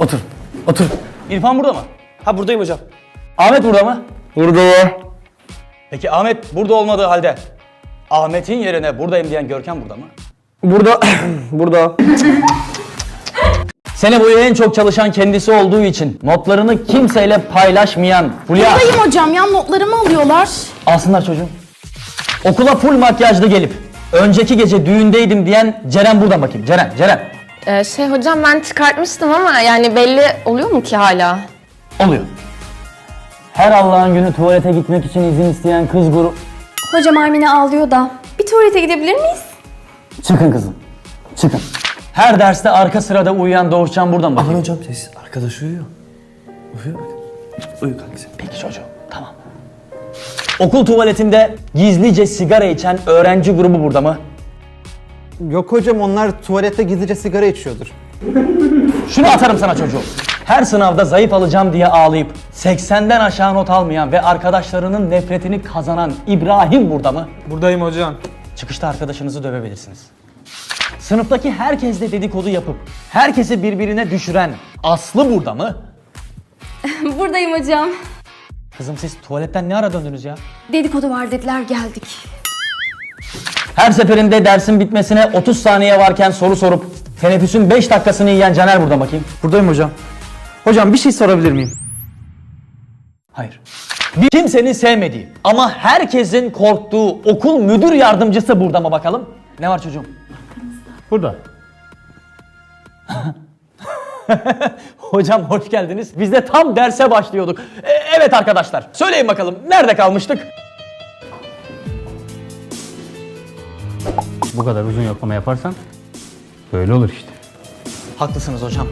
Otur. Otur. İrfan burada mı? Ha buradayım hocam. Ahmet burada mı? Burada. Peki Ahmet burada olmadığı halde Ahmet'in yerine buradayım diyen Görkem burada mı? Burada. burada. Sene boyu en çok çalışan kendisi olduğu için notlarını kimseyle paylaşmayan Fulya. Buradayım hocam ya notlarımı alıyorlar. Alsınlar çocuğum. Okula full makyajlı gelip önceki gece düğündeydim diyen Ceren buradan bakayım. Ceren, Ceren. Ee, şey hocam ben çıkartmıştım ama yani belli oluyor mu ki hala? Oluyor. Her Allah'ın günü tuvalete gitmek için izin isteyen kız grubu... Hocam Armine ağlıyor da. Bir tuvalete gidebilir miyiz? Çıkın kızım. Çıkın. Her derste arka sırada uyuyan Doğuşcan buradan bakayım. Aman hocam sessiz. Arkadaş uyuyor. Uyuyor bak. Uyu kanka sen. Peki çocuğum, tamam. Okul tuvaletinde gizlice sigara içen öğrenci grubu burada mı? Yok hocam onlar tuvalette gizlice sigara içiyordur. Şunu atarım sana çocuğum. Her sınavda zayıf alacağım diye ağlayıp 80'den aşağı not almayan ve arkadaşlarının nefretini kazanan İbrahim burada mı? Buradayım hocam. Çıkışta arkadaşınızı dövebilirsiniz. Sınıftaki herkesle dedikodu yapıp herkesi birbirine düşüren Aslı burada mı? Buradayım hocam. Kızım siz tuvaletten ne ara döndünüz ya? Dedikodu var dediler geldik. Her seferinde dersin bitmesine 30 saniye varken soru sorup teneffüsün 5 dakikasını yiyen Caner burada bakayım. Buradayım hocam. Hocam bir şey sorabilir miyim? Hayır. Bir kimsenin sevmediği ama herkesin korktuğu okul müdür yardımcısı burada mı bakalım? Ne var çocuğum? Burada. Hocam hoş geldiniz. Biz de tam derse başlıyorduk. E, evet arkadaşlar, söyleyin bakalım nerede kalmıştık? Bu kadar uzun yoklama yaparsan böyle olur işte. Haklısınız hocam.